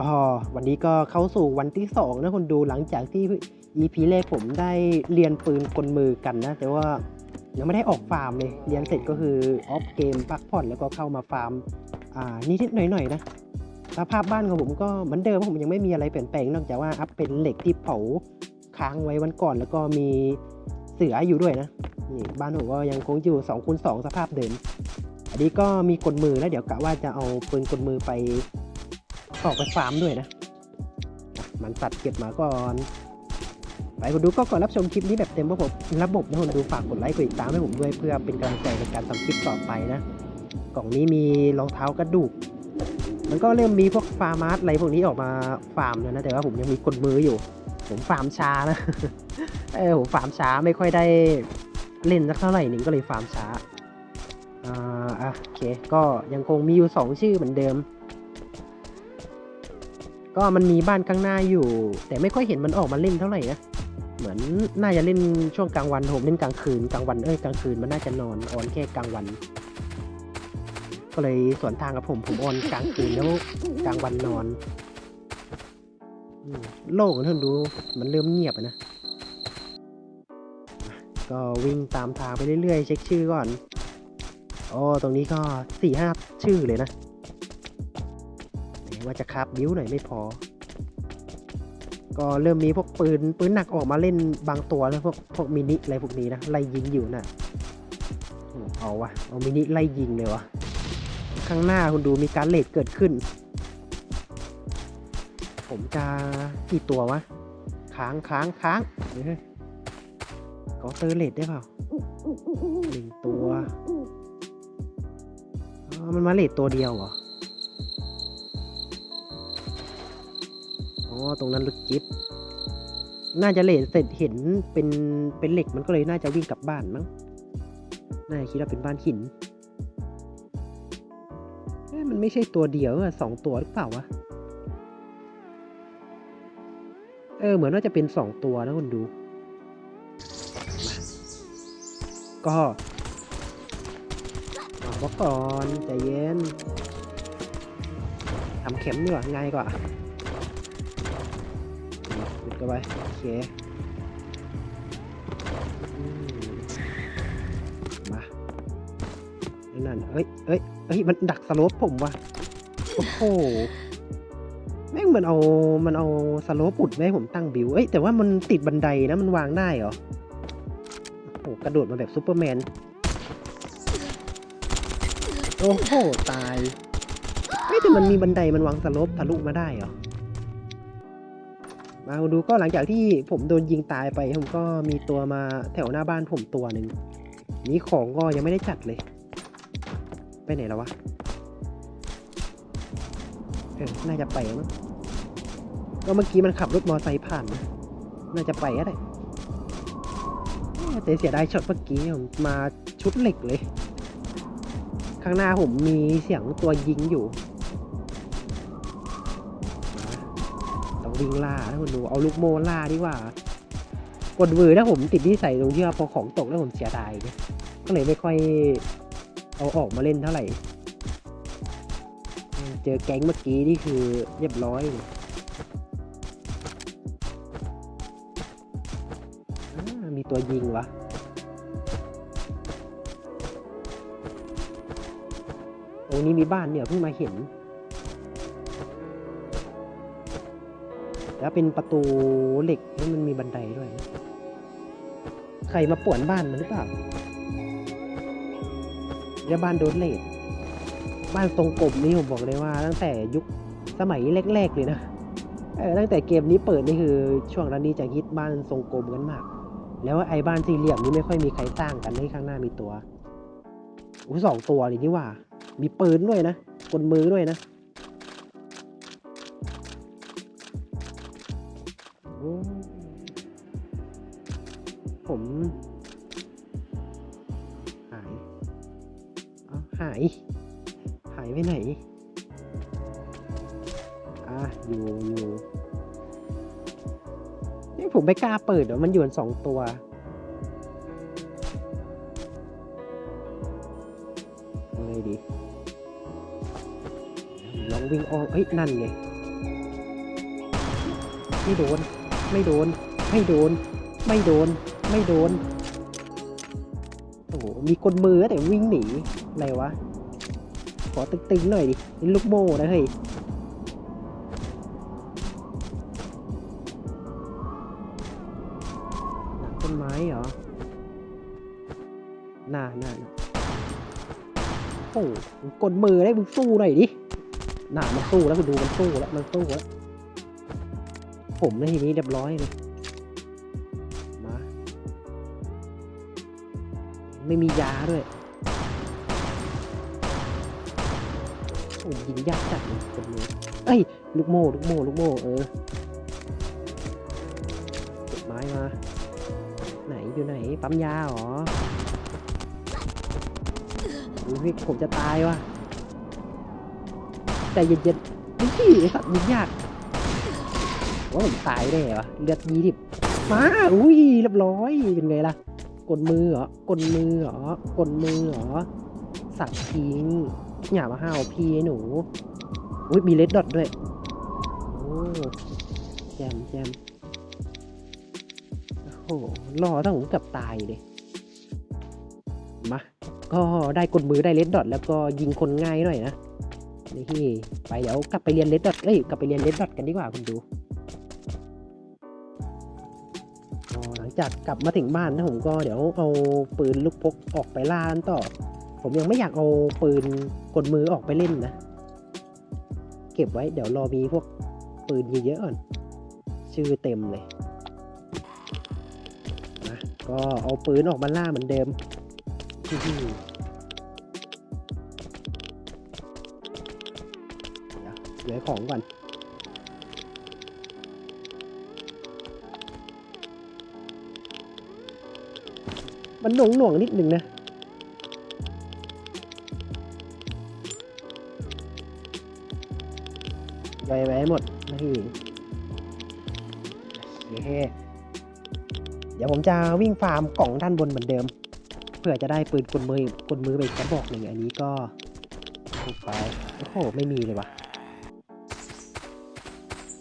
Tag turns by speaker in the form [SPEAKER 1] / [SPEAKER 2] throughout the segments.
[SPEAKER 1] ก็วันนี้ก็เข้าสู่วันที่สองนะคนดูหลังจากที่ EP แรกผมได้เรียนปืนกลมือกันนะ แต่ว่ายังไม่ได้ออกฟาร์มเลย เรียนเสร็จก็คือออฟเกมพักผ่อนแล้วก็เข้ามาฟาร์มอ่านิดๆหน่อยๆนะสภาพบ้านของผมก็เหมือนเดิมผมยังไม่มีอะไรเปลี่ยนแปลงนอกจากว่าอัพเป็นเหล็กที่เผาค้างไว้วันก่อน แล้วก็มีเสืออยู่ด้วยนะนี่บ้านผมก็ยังคงอยู่2คูณ2สภาพเดิมอันนี้ก็มีกลมือแล้วเดี๋ยวกะว่าจะเอาปืนกลมือไป ออกไปฟาร์มด้วยนะ มันสัตว์เก็บมาก่อนไปคนดูก็ก่อนรับชมคลิปนี้แบบเต็มระบบระบบนะคนดูฝากกดไลค์กดติดตามให้ผมด้วยเพื่อเป็นกำลังใจในการทำคลิปต่อไปนะ กล่องนี้มีรองเท้ากระดูก มันก็เริ่มมีพวกฟาร์มาร์อะไรพวกนี้ออกมาฟาร์มแล้วนะ แต่ว่าผมยังมีกดมืออยู่ ผมฟาร์มช้านะเออผมฟาร์มช้าไม่ค่อยได้เล่นสักเท่าไหร่หนึ่งก็เลยฟาร์มช้าอ่าโอเค ก็ยังคงมีอยู่สองชื่อเหมือนเดิม ก็มันมีบ้านข้างหน้าอยู่ แต่ไม่ค่อยเห็นมันออกมาเล่นเท่าไหร่นะเหมือนน่าจะเล่นช่วงกลางวันผมเล่นกลางคืนกลางวันเอ้ยกลางคืนมันน่าจะนอนออนแค่กลางวัน ก็เลยสวนทางกับผมผมออนกลางคืนแล้วกลางวันนอนโล่งท่านดูมันเริ่มเงียบนะก็วิ่งตามทางไปเรื่อยๆ เช็คชื่อก่อน โอ้ ตรงนี้ก็สี่ห้าชื่อเลยนะ ว่าจะคาบบิ้วหน่อยไม่พอ ก็เริ่มมีพวกปืนปืนหนักออกมาเล่นบางตัวแล้วพวกพวกมินิอะไรพวกนี้นะไล่ยิงอยู่นะโอ้เอาวะเอามินิไล่ยิงเลยวะข้างหน้าคุณดูมีการเลดเกิดขึ้น ผมจะกี่ตัววะค้างค้างค้างเฮ้ยก็เตอร์เลดได้เปล่าหนึ่งตัวมันมาเลดตัวเดียวเหรอ ตรงนั้นรถจิ๊บน่าจะเลทเสร็จเห็นเป็นเป็นเหล็กมันก็เลยน่าจะวิ่งกลับบ้านมั้งน่าจะคิดว่าเป็นบ้านหินเอ๊ะมันไม่ใช่ตัวเดียวอะสองตัวหรือเปล่าวะเออเหมือนว่าจะเป็นสองตัวนะคุณดู ก็เอาไว้ก่อนใจเย็นทำเข็มดีกว่าง่ายกว่า เข้าไปโอเคมานั่นเอ้ยเอ้ยเอ้ยมันดักสโลปผมว่ะโอ้โหแม่งมันเอามันเอาสโลปอุดไม่ให้ผมตั้งบิวเอ้ยแต่ว่ามันติดบันไดนะมันวางได้เหรอโอ้โหกระโดดมาแบบซูเปอร์แมนโอ้โหตายเฮ้ยแต่มันมีบันไดมันวางสโลปทะลุมาได้เหรอ มาดูก็หลังจากที่ผมโดนยิงตายไป ผมก็มีตัวมาแถวหน้าบ้านผมตัวหนึ่งนี่ของก็ยังไม่ได้จัดเลย ไปไหนแล้ววะเออน่าจะไปมั้งก็เมื่อกี้มันขับรถมอเตอร์ไซค์ผ่านนะน่าจะไปก็ได้เอ้ยแต่เสียดายช็อตเมื่อกี้ผมมาชุดเหล็กเลย ข้างหน้าผมมีเสียงตัวยิงอยู่ วิ่งล่าถ้าคุณดูเอาลูกโมล่าดีกว่ากดวือถ้าผมติดนิสัยตรงที่ว่าพอของตกแล้วผมเสียดายเนี่ยก็เลยไม่ค่อยเอาออกมาเล่นเท่าไหร่ เจอแก๊งเมื่อกี้นี่คือเรียบร้อยอมีตัวยิงวะตรงนี้มีบ้านเนี่ยเพิ่งมาเห็น แล้วเป็นประตูเหล็กแล้วมันมีบันไดด้วย ใครมาป่วนบ้านมันหรือเปล่าแล้วบ้านโดนเลดบ้านทรงกลมนี่ผมบอกเลยว่า ตั้งแต่ยุคสมัยแรกๆเลยนะเออตั้งแต่เกมนี้เปิดนี่คือช่วงนั้นนี้จะฮิตบ้านทรงกลมกันมาก แล้วไอ้บ้านสี่เหลี่ยมนี่ไม่ค่อยมีใครสร้างกันในข้างหน้ามีตัวอู้สองตัวเลยนี่ว่า มีปืนด้วยนะกลมือด้วยนะ ผมหายเอาหาย หายไปไหน อะ อยู่อยู่นี่ผมไม่กล้าเปิดเดี๋ยวมันอยู่กันสองตัวอาไงดีลองวิ่งออมเฮ้ย นั่นไงไม่โดน ไม่โดน ไม่โดน ไม่โดน ไม่โดน โอ้โห มีกลมือแต่วิ่งหนีอะไรวะ ขอตึงๆหน่อยดินี่ลูกโม่นะเฮ้ยต้นไม้เหรอ น่าน่าน่าโอ้โหกดมือได้มึงสู้หน่อยดิ น่ามันสู้แล้วคุณดูมันสู้แล้ว มันสู้แล้ว ผมในทีนี้เรียบร้อยเลยมาไม่มียาด้วยโอ้ยิงยากจัดเลยคนนี้เอ้ย ลูกโม่ ลูกโม่ ลูกโม่ เออเก็บไม้มา ไหนอยู่ไหน ปั๊มยาเหรออุ้ยผมจะตายวะแต่เย็นๆนี่ไอ้สัตว์ยิงยาก ว่าผมตายได้เหรอเลือดยี่สิบมาอุ้ยเรียบร้อยเป็นไงล่ะกดมือเหรอกดมือเหรอกดมือเหรอสัตว์ทิ้งอย่ามาห้าวพี่ไอหนูอุ้ยมีเลดดอทด้วยโอ้แจมแจมโอ้โหรอตั้งผมกับตายเลยมาก็ได้กดมือได้เลดดอทแล้วก็ยิงคนง่ายหน่อยนะนี่ไปเดี๋ยวกลับไปเรียนเลดดอทเอ้ยกลับไปเรียนเลดดอทกันดีกว่าคุณดู จากกลับมาถึงบ้านนะผมก็เดี๋ยวเอาปืนลูกพกออกไปล่านต่อ ผมยังไม่อยากเอาปืนกดมือออกไปเล่นนะ เก็บไว้เดี๋ยวรอมีพวกปืนเยอะๆก่อน ชื่อเต็มเลยนะก็เอาปืนออกมาล่าเหมือนเดิมอื้อหือเดี๋ยวเหลือของก่อน มันหน่วงหน่วงๆนิดหนึ่งนะไวไว้หมดนะพี่โอเคเดี๋ยวผมจะวิ่งฟาร์มกล่องด้านบนเหมือนเดิม เพื่อจะได้ปืนกลมือกลมือไปกระบอกหนึ่งอันนี้ก็ไปโอ้โหไม่มีเลยวะ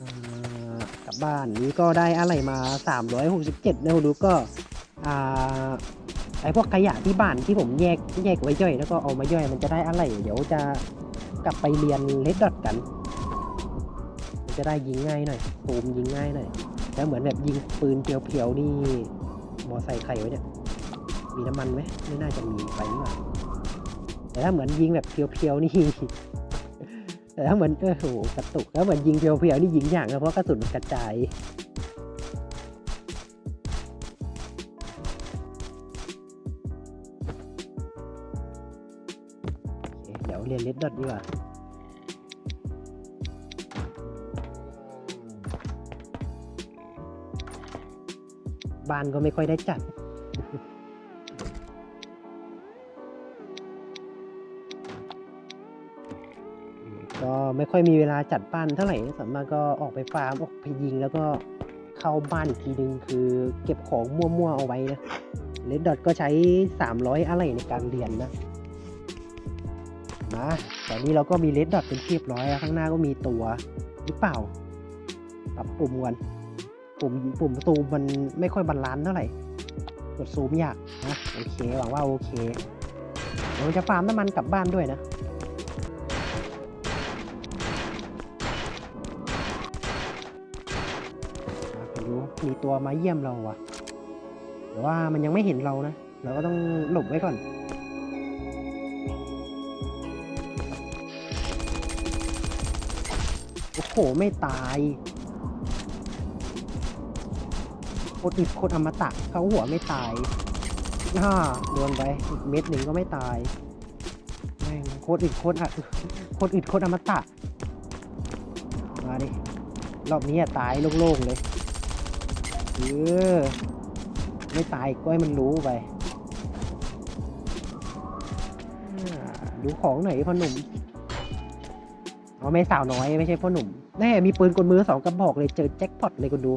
[SPEAKER 1] อ่ากลับบ้านนี้ก็ได้อะไรมา 367นะดูก็อ่า ไอพวกขยะที่บ้านที่ผมแยกแยกไว้ย่อยแล้วก็เอามาย่อยมันจะได้อะไร เดี๋ยวจะกลับไปเรียนเลดดอทกันมันจะได้ยิงง่ายหน่อยตูมยิงง่ายหน่อยแล้วเหมือนแบบยิงปืนเพียวๆนี่มอไซค์ใครไว้เนี่ยมีน้ำมันไหมไม่น่าจะมีไปนี่หว่าแต่ถ้าเหมือนยิงแบบเพียวๆนี่แต่ถ้าเหมือนเออโหกระตุกแล้วเหมือนยิงเพียวๆนี่ยิงอย่างนะเพราะกระสุนมันกระจาย รียนเลดดอทดีกว่าบ้านก็ไม่ค่อยได้จัดก็ไม่ค่อยมีเวลาจัดบ้านเท่าไหร่ส่วนมากก็ออกไปฟาร์มออกไปยิงแล้วก็เข้าบ้านทีนึงคือเก็บของมั่วๆเอาไว้นะเลดดอทก็ใช้ 300 อะไรในการเรียนนะ มาตอนนี้เราก็มีเลดดอทเป็นที่เรียบร้อยแล้วข้างหน้าก็มีตัวหรือเปล่าปรับปุ่มก่อนปุ่มปุ่มซูมมันไม่ค่อยบาลานซ์เท่าไหร่กดซูมยากนะโอเคหวังว่าโอเคเดี๋ยวจะฟาร์มน้ำมันกลับบ้านด้วยนะมาไปดูมีตัวมาเยี่ยมเราวะแต่ว่ามันยังไม่เห็นเรานะ เราก็ต้องหลบไว้ก่อน โอ้โหไม่ตายโคตรอึดโคตรอมตะเขาหัวไม่ตายน่าโดนไปอีกเม็ดหนึ่งก็ไม่ตายแม่งโคตรอึดโคตรอะโคตรอึดโคตรอมตะ มาดิ รอบนี้อะตายโล่งๆเลยเออไม่ตายก็ให้มันรู้ไปดูของหน่อยพ่อหนุ่มอ๋อไม่สาวน้อยไม่ใช่พ่อหนุ่ม แน่มีปืนกลมือสองกระบอกเลยเจอแจ็คพอตเลยคุณดู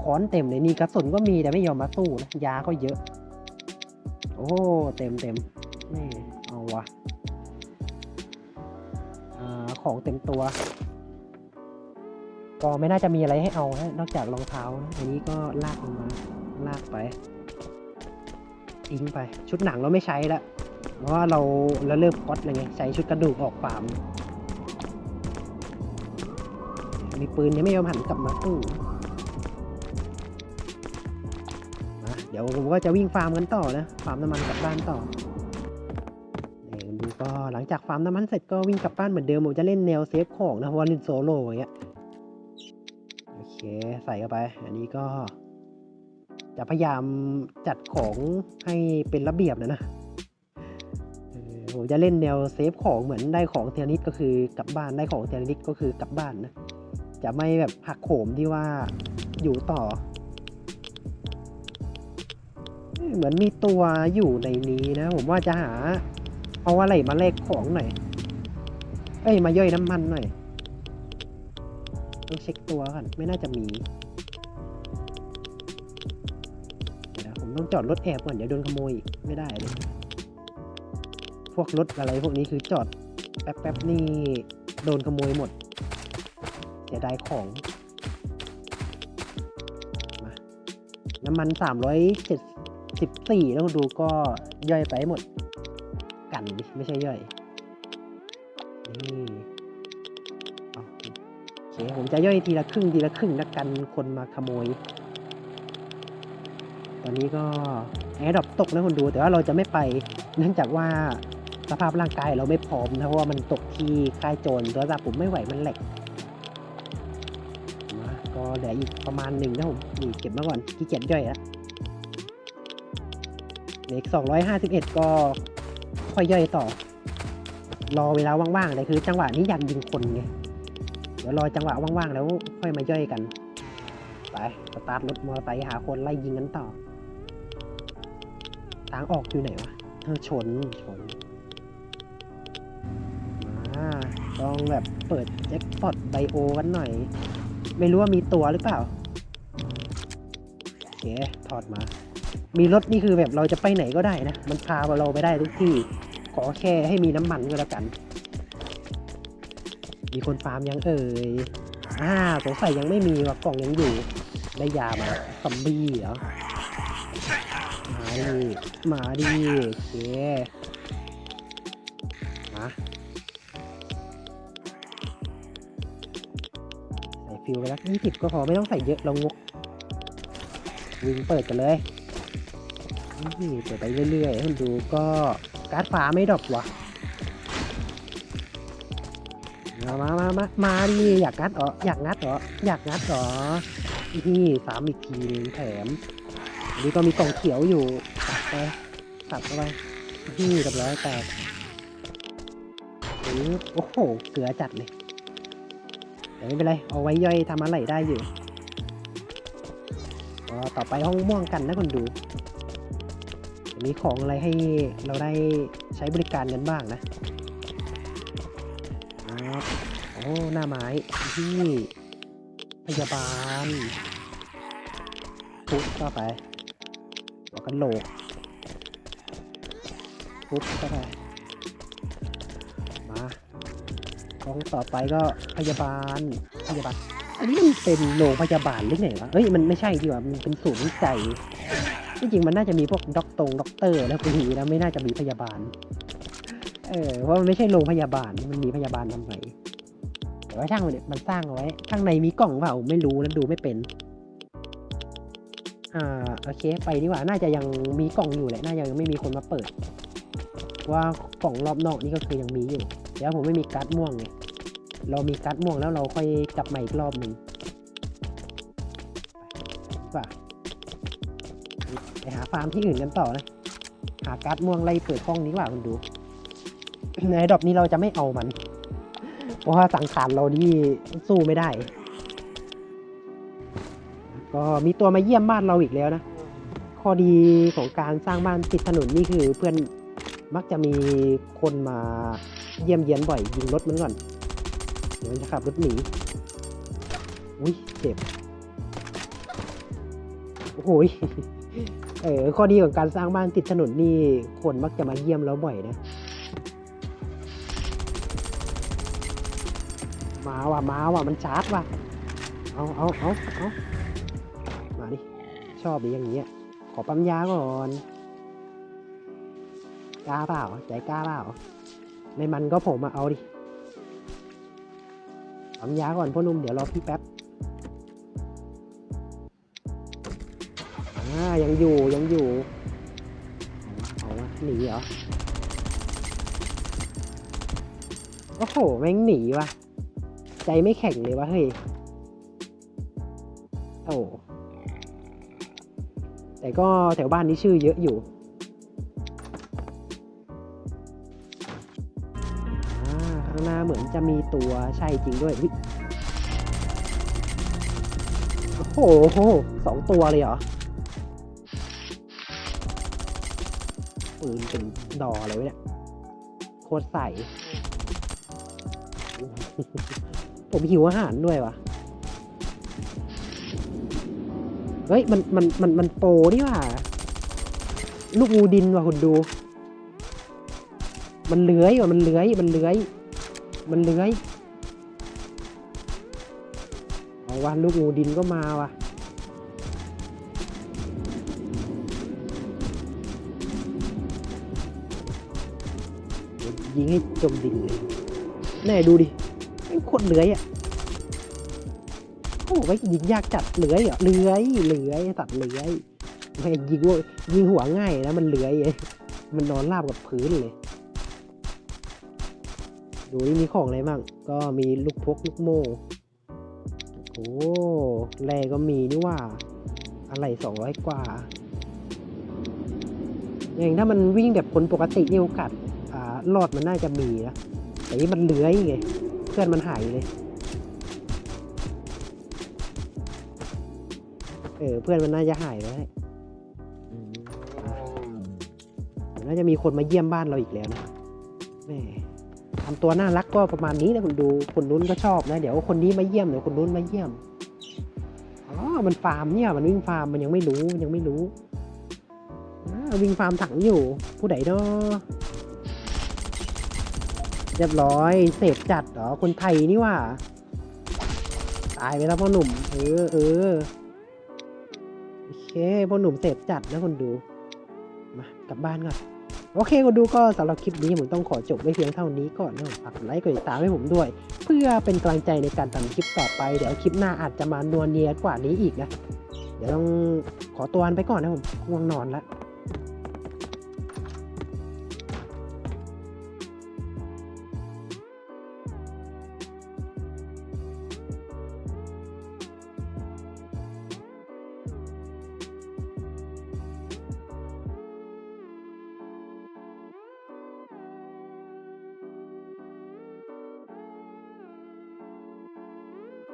[SPEAKER 1] ค้อนเต็มเลยนี่กระสุนก็มีแต่ไม่ยอมมาสู้นะยาก็เยอะ โอ้เต็มเต็มนี่เอาวะอาของเต็มตัว ก็ไม่น่าจะมีอะไรให้เอาฮะนอกจากรองเท้านะอันนี้ก็ลากลงมาลากไปทิ้งไป ชุดหนังเราไม่ใช้ละเพราะว่าเราเราเลิกพอดอะไรไงใช้ชุดกระดูกออกฟาร์ม มีปืนยังไม่ยอมหันกลับมาตู้มาเดี๋ยวผมก็จะวิ่งฟาร์มกันต่อนะฟาร์มน้ำมันกลับบ้านต่อดูก็หลังจากฟาร์มน้ำมันเสร็จก็วิ่งกลับบ้านเหมือนเดิมผมจะเล่นแนวเซฟของนะว่าเล่นโซโล่อย่างเงี้ยโอเคใส่เข้าไป อันนี้ก็ จะพยายามจัดของให้เป็นระเบียบนะนะผมจะเล่นแนวเซฟของเหมือนได้ของเทียนิดก็คือกลับบ้านได้ของเทียนิดก็คือกลับบ้านนะ จะไม่แบบหักโหมที่ว่าอยู่ต่อ เหมือนมีตัวอยู่ในนี้นะ ผมว่าจะหา เอาอะไรมาแลกของหน่อย เอ้ย มาย่อยน้ำมันหน่อย ต้องเช็คตัวก่อน ไม่น่าจะมีนะผมต้องจอดรถแอบก่อนเดี๋ยวโดนขโมยอีกไม่ได้เลยพวกรถอะไรพวกนี้คือจอดแป๊บๆนี่โดนขโมยหมด สียดายของมาน้ำมันสามร้อยเจ็ดสิบสี่แล้วดูก็ย่อยไปหมด กันดิไม่ใช่ย่อยนี่โอเคผมจะย่อยทีละครึ่งทีละครึ่งแล้วกันคนมาขโมย ตอนนี้ก็แอร์ดรอปตกนะคนดูแต่ว่าเราจะไม่ไป เนื่องจากว่าสภาพร่างกายเราไม่พร้อมนะเพราะว่ามันตกที่ค่ายโจรโทรศัพท์ผมไม่ไหวมันแหลกมาก็เห ลืออีกประมาณหนึ่งนะผมนี่เก็บมาก่อนขี้เกียจย่อยล้วเหลืออีกสองร้อยห้าสิบเอ็ดก็ค่อยย่อยต่อ รอเวลาว่างๆแต่คือ จังหวะนี้อยากยิงคนไงเดี๋ยวรอจังหวะว่างๆแล้วค่อยมาย่อยกันไปสตาร์ทรถมอเตอร์ไซค์หาคนไล่ยิงกันต่อทางออกอยู่ไหนวะเออชนชนมาต้องแบบเปิดแจ็คพอตไบโอกันหน่อย ไม่รู้ว่ามีตัวหรือเปล่าโอเคถอดมา มีรถนี่คือแบบเราจะไปไหนก็ได้นะ มันพาเราไปได้ทุกที่ ขอแค่ให้มีน้ำมันก็แล้วกัน มีคนฟาร์มยังเอ่ยอ่าสงสัยยังไม่มีว่ะกล่องยังอยู่ ได้ยามาซอมบี้เหรอ มาดิ มาดิโอเค ฟิวไปแล้วยี่สิบก็พอไม่ต้องใส่เยอะเรางกวิ่งเปิดกันเลยนี่เปิดไปเรื่อยๆให้มันดูก็การ์ดฟ้าไม่ดรอปว่ะมามามามามาดิอยากงัดเหรออยากงัดเหรออยากงัดเหรอนี่สามอีกทีนึงแถมนนี้ก็มีกล่องเขียวอยู่ตัดไปตัดเข้าไปนี่เรียบร้อยแตกโอ้โห เกลือจัดเลย แต่ไม่เป็นไร เอาไว้ย่อยทำอะไรได้อยู่ต่อไปห้องม่วงกันนะคนดูมีของอะไรให้เราได้ใช้บริการกันบ้างนะโอ้หน้าไม้ที่พยาบาลปุ๊บเข้าไปหัวกันโหลกปุ๊บเข้าไป ห้องต่อไปก็พยาบาลพยาบาล อันนี้มันเป็นโรงพยาบาลหรือไงวะเอ้ยมันไม่ใช่ดีกว่ามันเป็นศูนย์วิจัยที่จริงมันน่าจะมีพวกด็อกตงด็อกเตอร์แล้วพวกนี้นะไม่น่าจะมีพยาบาล เออเพราะมันไม่ใช่โรงพยาบาลมันมีพยาบาลทำไมแต่ว่าช่างมันเนี่ยมันสร้างเอาไว้ข้างในมีกล่องเปล่าไม่รู้นะดูไม่เป็นอ่าโอเค ไปดีกว่าน่าจะยังมีกล่องอยู่แหละน่าจะยังไม่มีคนมาเปิด ว่ากล่องรอบนอกนี่ก็คือยังมีอยู่ เดี๋ยวผมไม่มีการ์ดม่วงไงเรามีการ์ดม่วงแล้วเราค่อยกลับมาอีกรอบหนึ่งดีกว่าไปหาฟาร์มที่อื่นกันต่อนะ หาการ์ดม่วงไล่เปิดห้องนี้ว่าคุณดูในดอกนี้เราจะไม่เอามัน เพราะว่าสังขารเรานี่สู้ไม่ได้ ก็มีตัวมาเยี่ยมบ้านเราอีกแล้วนะ ข้อดีของการสร้างบ้านติดถนนนี่คือเพื่อนมักจะมีคนมา เยี่ยมเยียนบ่อย ยิงรถมันก่อน เดี๋ยวมันจะขับรถหนี อุ้ยเจ็บ โอ้โหเออข้อดีของการสร้างบ้านติดถนนนี่คนมักจะมาเยี่ยมเราบ่อยนะ มาว่ะมาว่ะมันชาร์จว่ะ เอาเอาเอาเอามาดิ ชอบดิอย่างเงี้ย ขอปั๊มยาก่อน กล้าเปล่า ใจกล้าเปล่า ไม่มันก็ผมมาเอาดิปั๊มยาก่อนพ่อนุ่มเดี๋ยวรอพี่แป๊บอ่ายังอยู่ยังอยู่เอาวะเอาวะหนีเหรอโอ้โหแม่งหนีวะใจไม่แข็งเลยวะเฮ้ยโอ้แต่ก็แถวบ้านนี้ชื่อเยอะอยู่ จะมีตัวใช่จริงด้วยโอ้โหสองตัวเลยเหรอปืนเป็นดออะไรวะเนี่ยโคตรใสผมหิวอาหารด้วยวะเฮ้ย มัน มัน มัน มันโปรนี่ว่ะลูกงูดินว่ะคุณดู มันเลื้อยว่ะ มันเลื้อย มันเลื้อย มันเลื้อยเอาวันลูกงูดินก็มาว่ะ ยิงให้จมดินเลยแน่ดูดิไอ้โคตรเลื้อยอะโอ้ยยิงยากจัดเลื้อยเหรอเลื้อยเลื้อยสัตว์เลื้อยไม่ยิงว่ายิงหัวง่ายนะมันเลื้อยเองมันนอนราบกับพื้นเลย ดูนี่มีของอะไรบ้าง ก็มีลูกพกลูกโม่โอ้แร่ก็มีนี่ว่า อะไรสองร้อยกว่า อย่างถ้ามันวิ่งแบบคนปกตินี่โอกาสอ่ารอดมันน่าจะมีนะ แต่นี่มันเลื้อยไง เพื่อนมันหายเลย เออ เพื่อนมันน่าจะหายแล้วแหละอืมอะเดี๋ยวน่าจะมีคนมาเยี่ยมบ้านเราอีกแล้วนะแหม่ ทำตัวน่ารักก็ประมาณนี้นะคุณดูคนนู้นก็ชอบนะเดี๋ยวคนนี้มาเยี่ยมเดี๋ยวคนนู้นมาเยี่ยมอ๋อมันฟาร์มเนี่ยมันวิ่งฟาร์มมันยังไม่รู้ยังไม่รู้วิ่งฟาร์มถังอยู่ ผู้ใดเนาะเรียบร้อยเสพจัดเหรอคนไทยนี่ว่า ตายไปแล้วพ่อหนุ่ม เออเออโอเคพ่อหนุ่มเสพจัดนะคนดูมากลับบ้านก่อน โอเคคนดูก็สำหรับคลิปนี้ผมต้องขอจบไว้เพียงเท่านี้ก่อนนะฝากไลค์กดติดตามให้ผมด้วย เพื่อเป็นกำลังใจในการทำคลิปต่อไป เดี๋ยวคลิปหน้าอาจจะมานวลเนียกว่านี้อีกนะ เดี๋ยวต้องขอตัวไปก่อนนะผมง่วงนอนแล้ว